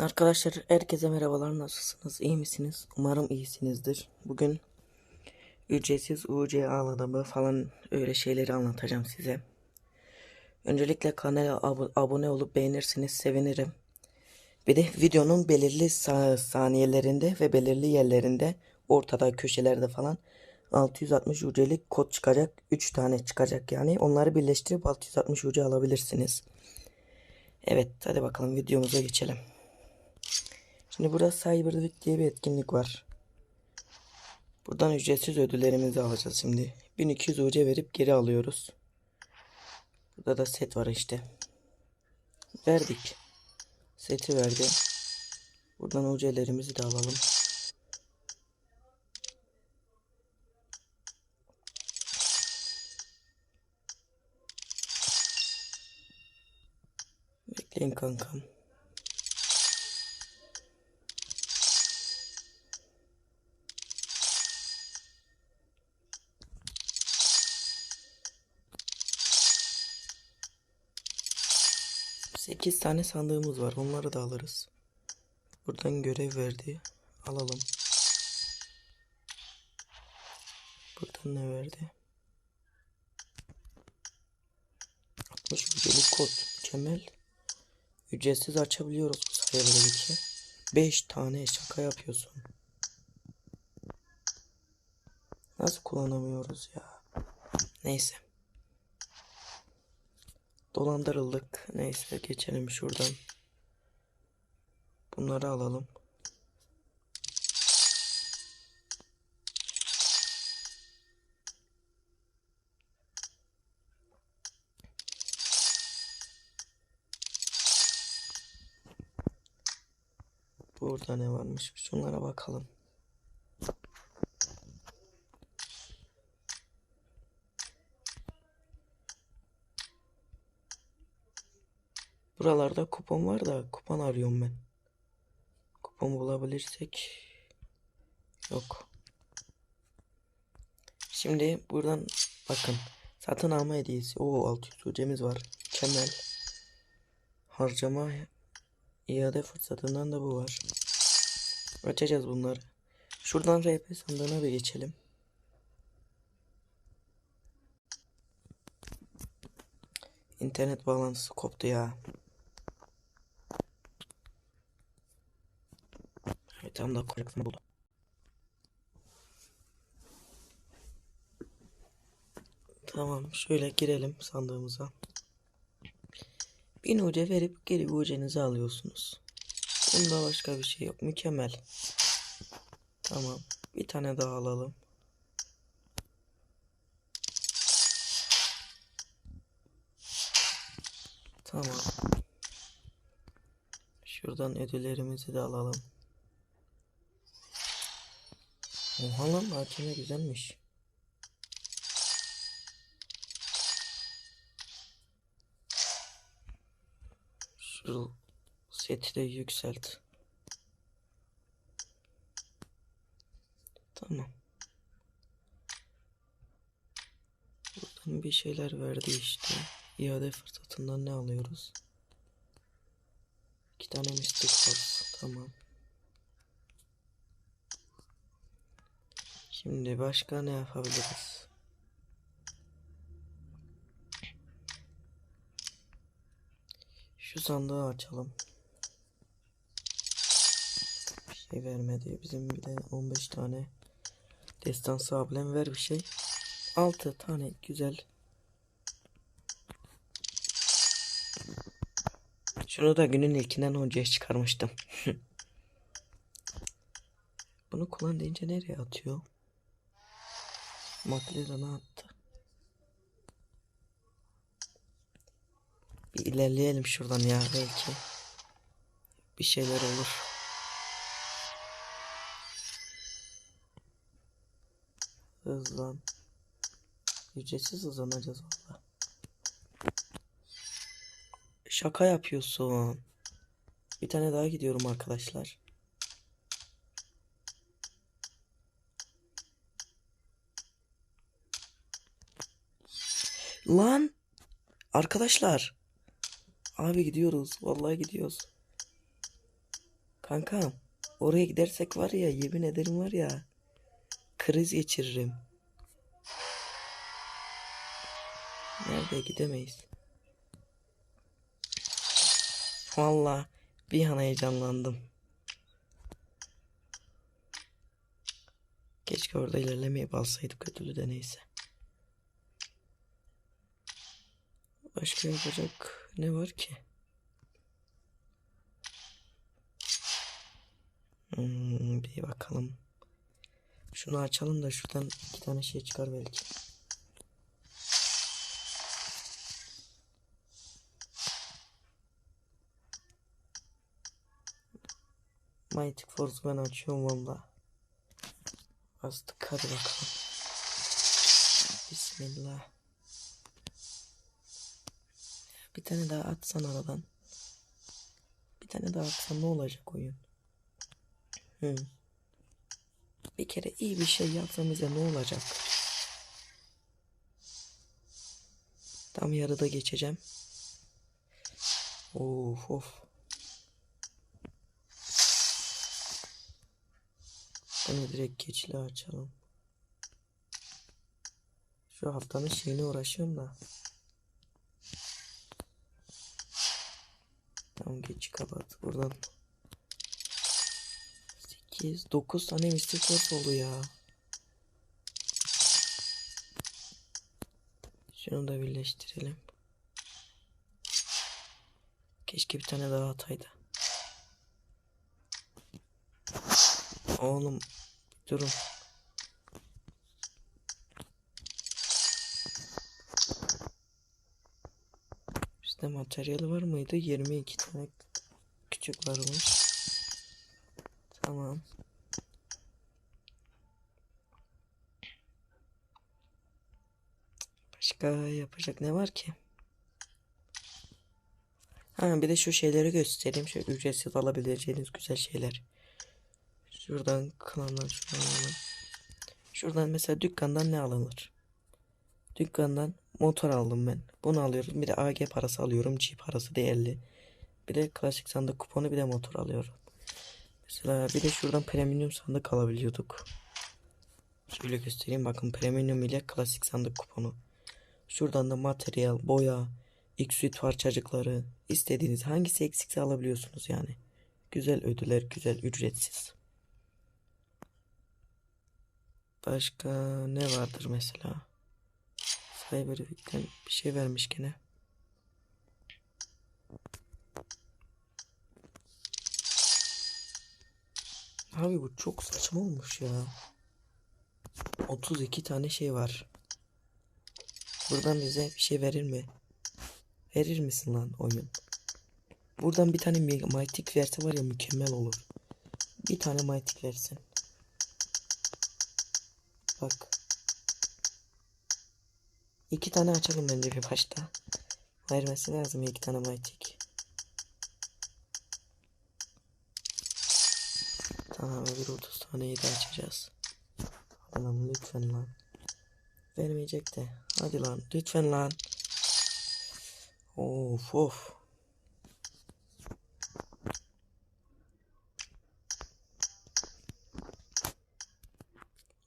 Arkadaşlar herkese merhabalar. Nasılsınız? İyi misiniz? Umarım iyisinizdir. Bugün ücretsiz UC ağladımı falan öyle şeyleri anlatacağım size. Öncelikle kanala ab- abone olup beğenirseniz sevinirim. Bir de videonun belirli sa- saniyelerinde ve belirli yerlerinde ortada köşelerde falan 660 UC'lik kod çıkacak 3 tane çıkacak yani. Onları birleştirip 660 UC alabilirsiniz. Evet hadi bakalım videomuza geçelim Şimdi burada Cyber Week diye bir etkinlik var. Buradan ücretsiz ödüllerimizi alacağız şimdi. 1200 UC verip geri alıyoruz. Burada da set var işte. Verdik. Seti verdi. Buradan UC'lerimizi de alalım. Bekleyin kankam. Sekiz tane sandığımız var. Onları da alırız. Buradan görev verdi. Alalım. Buradan ne verdi? 60 ücretli kod. Mükemmel. Ücretsiz açabiliyoruz bu sayılardaki. 5 tane şaka yapıyorsun. Nasıl kullanamıyoruz ya? Neyse. Dolandırıldık. Neyse geçelim şuradan. Bunları alalım. Burada ne varmış? Şunlara bakalım. Buralarda kupon var da kupon arıyorum ben. Kupon bulabilirsek yok. Şimdi buradan bakın. Satın alma hediyesi. O 600 UC'miz var. Mükemmel. Harcama iade fırsatından da bu var. Açacağız bunları. Şuradan RP sandığına bir geçelim. İnternet bağlantısı koptu ya. Evet tam da koyacaksın buldu. Tamam şöyle girelim sandığımıza. 1000 UC verip geri UC'nizi alıyorsunuz. Bunda başka bir şey yok. Mükemmel. Tamam. Bir tane daha alalım. Tamam. Şuradan ödüllerimizi de alalım. Oha lan AKM güzelmiş. Şu seti de yükselt. Tamam. Buradan bir şeyler verdi işte. İade fırsatından ne alıyoruz? İki tane Mystic Force. Tamam. Şimdi başka ne yapabiliriz? Şu sandığı açalım. Bir şey vermedi. Bizim bir de 15 tane destansı ablem ver bir şey. 6 tane güzel. Şunu da günün ilkinden önceye çıkarmıştım. Bunu kullan deyince nereye atıyor? McLaren'a attı. Bir ilerleyelim şuradan ya belki. Bir şeyler olur. Hızlan. Ücretsiz hızlanacağız valla. Şaka yapıyorsun. Bir tane daha gidiyorum arkadaşlar. Lan arkadaşlar. Abi gidiyoruz. Vallahi gidiyoruz. Kankam oraya gidersek var ya yemin ederim var ya kriz geçiririm. Nerede gidemeyiz. Valla bir an heyecanlandım. Keşke orada ilerlemeyip alsaydık ödülü de neyse. Başka yapacak ne var ki? Hmm, bir bakalım. Şunu açalım da şuradan iki tane şey çıkar belki. Mighty Force ben açıyorum valla. Bastık hadi bakalım. Bismillah. Bir tane daha atsan aradan. Bir tane daha atsan ne olacak oyun? Hı. Bir kere iyi bir şey bize ne olacak? Tam yarıda geçeceğim. Of of. Bunu direkt geçli açalım. Şu haftanın şeyine uğraşıyorum da. Tamam geç kapat buradan. 8 9 tane Mystic Force oldu ya. Şunu da birleştirelim. Keşke bir tane daha ataydı. Oğlum durun. Bizde materyal var mıydı? 22 tane küçük varmış. Tamam. Başka yapacak ne var ki? Ha bir de şu şeyleri göstereyim. Şöyle ücretsiz alabileceğiniz güzel şeyler. Şuradan alalım. Şuradan mesela dükkandan ne alınır? Dükkandan motor aldım ben. Bunu alıyorum. Bir de AG parası alıyorum. G parası değerli. Bir de klasik sandık kuponu bir de motor alıyorum. Mesela bir de şuradan premium sandık alabiliyorduk. Şöyle göstereyim bakın premium ile klasik sandık kuponu. Şuradan da materyal, boya, X-Suite parçacıkları istediğiniz hangisi eksikse alabiliyorsunuz yani. Güzel ödüller, güzel ücretsiz. Başka ne vardır mesela? Cyberweek'ten bir şey vermiş gene. Abi bu çok saçma olmuş ya. 32 tane şey var. Buradan bize bir şey verir mi? Verir misin lan oyun? Buradan bir tane Mythic verse var ya mükemmel olur. Bir tane Mythic versin. Bak. İki tane açalım bence bir başta. Vermesi lazım iki tane Mythic. Tamam öbür 30 taneyi de açacağız. Lan lütfen lan. Vermeyecek de. Hadi lan lütfen lan. Of of.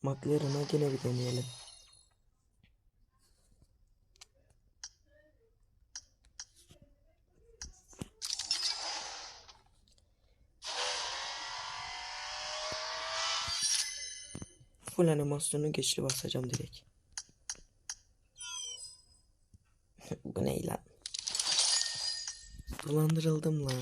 McLaren'a gene bir deneyelim. Full animasyonu geçli basacağım direkt. Bu ne lan? Dolandırıldım lan.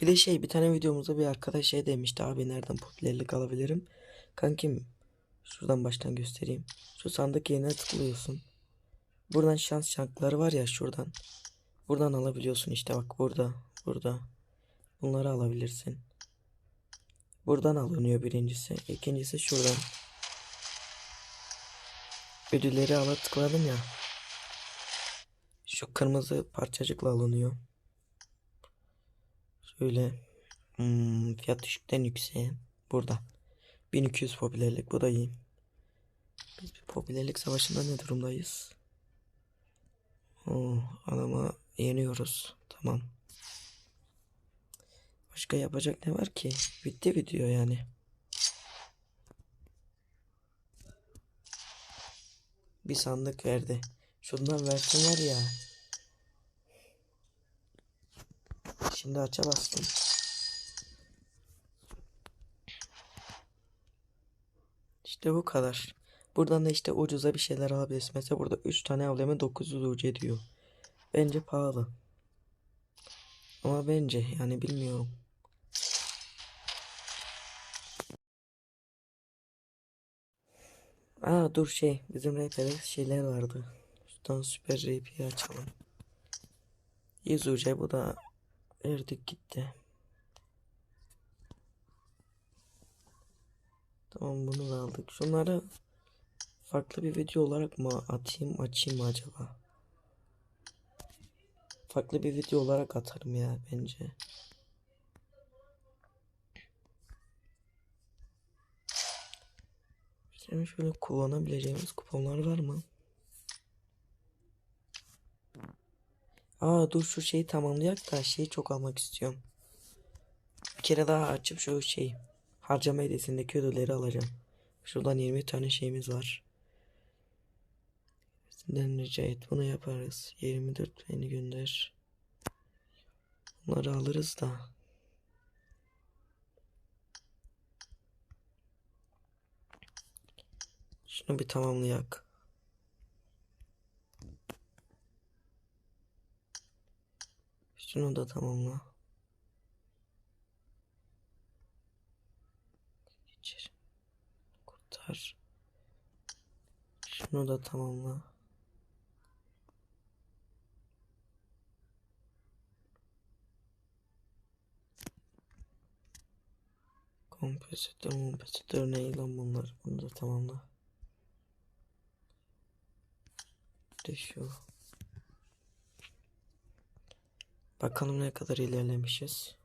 Bir de şey bir tane videomuzda bir arkadaş şey demişti abi nereden popülerlik alabilirim? Kankim şuradan baştan göstereyim. Şu sandık yerine tıklıyorsun. Buradan şans şankları var ya şuradan. Buradan alabiliyorsun işte bak burada burada. Bunları alabilirsin. Buradan alınıyor birincisi. İkincisi şuradan. Ödülleri ala tıkladım ya. Şu kırmızı parçacıkla alınıyor. Şöyle hmm, fiyat düşükten yükseğe. Burada. 1200 popülerlik bu da iyi. Biz bir popülerlik savaşında ne durumdayız? Oo, adama yeniyoruz. Tamam. Başka yapacak ne var ki? Bitti video yani. Bir sandık verdi. Şundan versinler ya. Şimdi aça bastım. İşte bu kadar. Buradan da işte ucuza bir şeyler alabiliriz. Mesela burada 3 tane avlama 900 UC diyor. Bence pahalı. Ama bence yani bilmiyorum. Aa dur şey bizim RP'de şeyler vardı. Şuradan süper RP'yi açalım. 100 UC bu da verdik gitti. Tamam bunu da aldık. Şunları farklı bir video olarak mı atayım açayım mı acaba? Farklı bir video olarak atarım ya bence. Şimdi şöyle kullanabileceğimiz kuponlar var mı? Aa dur şu şeyi tamamlayak da şeyi çok almak istiyorum. Bir kere daha açıp şu şey harcama hediyesindeki ödülleri alacağım. Şuradan 20 tane şeyimiz var. Sizden rica et bunu yaparız. 24 beni gönder. Bunları alırız da. Şunu bir tamamlayak. Şunu da tamamla. Geçir. Kurtar. Şunu da tamamla. Kompensatör, kompensatör ne lan bunlar? Bunu da tamamla. İşte şu. Bakalım ne kadar ilerlemişiz.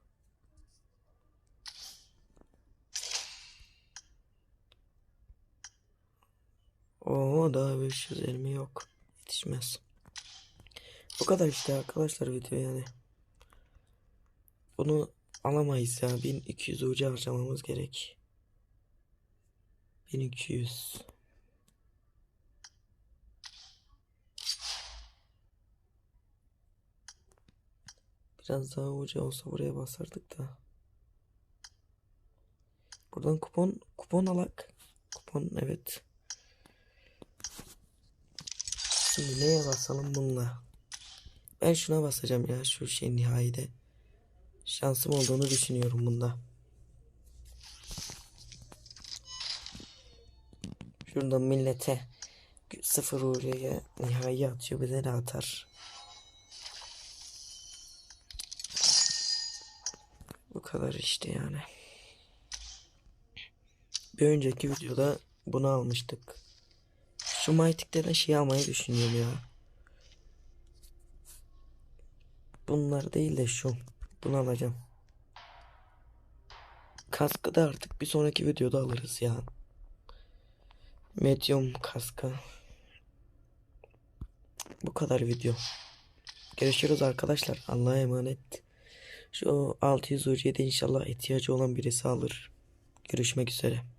Oo daha 520 yok. Yetişmez. Bu kadar işte arkadaşlar video yani. Bunu alamayız ya. 1200 ucu harcamamız gerek. 1200. Biraz daha ucu olsa buraya basardık da. Buradan kupon kupon alak. Kupon evet. Şimdi neye basalım bununla? Ben şuna basacağım ya şu şey nihayede. Şansım olduğunu düşünüyorum bunda. Şuradan millete sıfır uğraya nihai atıyor bize de atar. Bu kadar işte yani. Bir önceki videoda bunu almıştık. Şu Mytik'ten şey almayı düşünüyorum ya. Bunlar değil de şu. Bunu alacağım. Kaskı da artık bir sonraki videoda alırız ya. Medium kaskı. Bu kadar video. Görüşürüz arkadaşlar. Allah'a emanet. Şu 600 UC'de inşallah ihtiyacı olan birisi alır. Görüşmek üzere.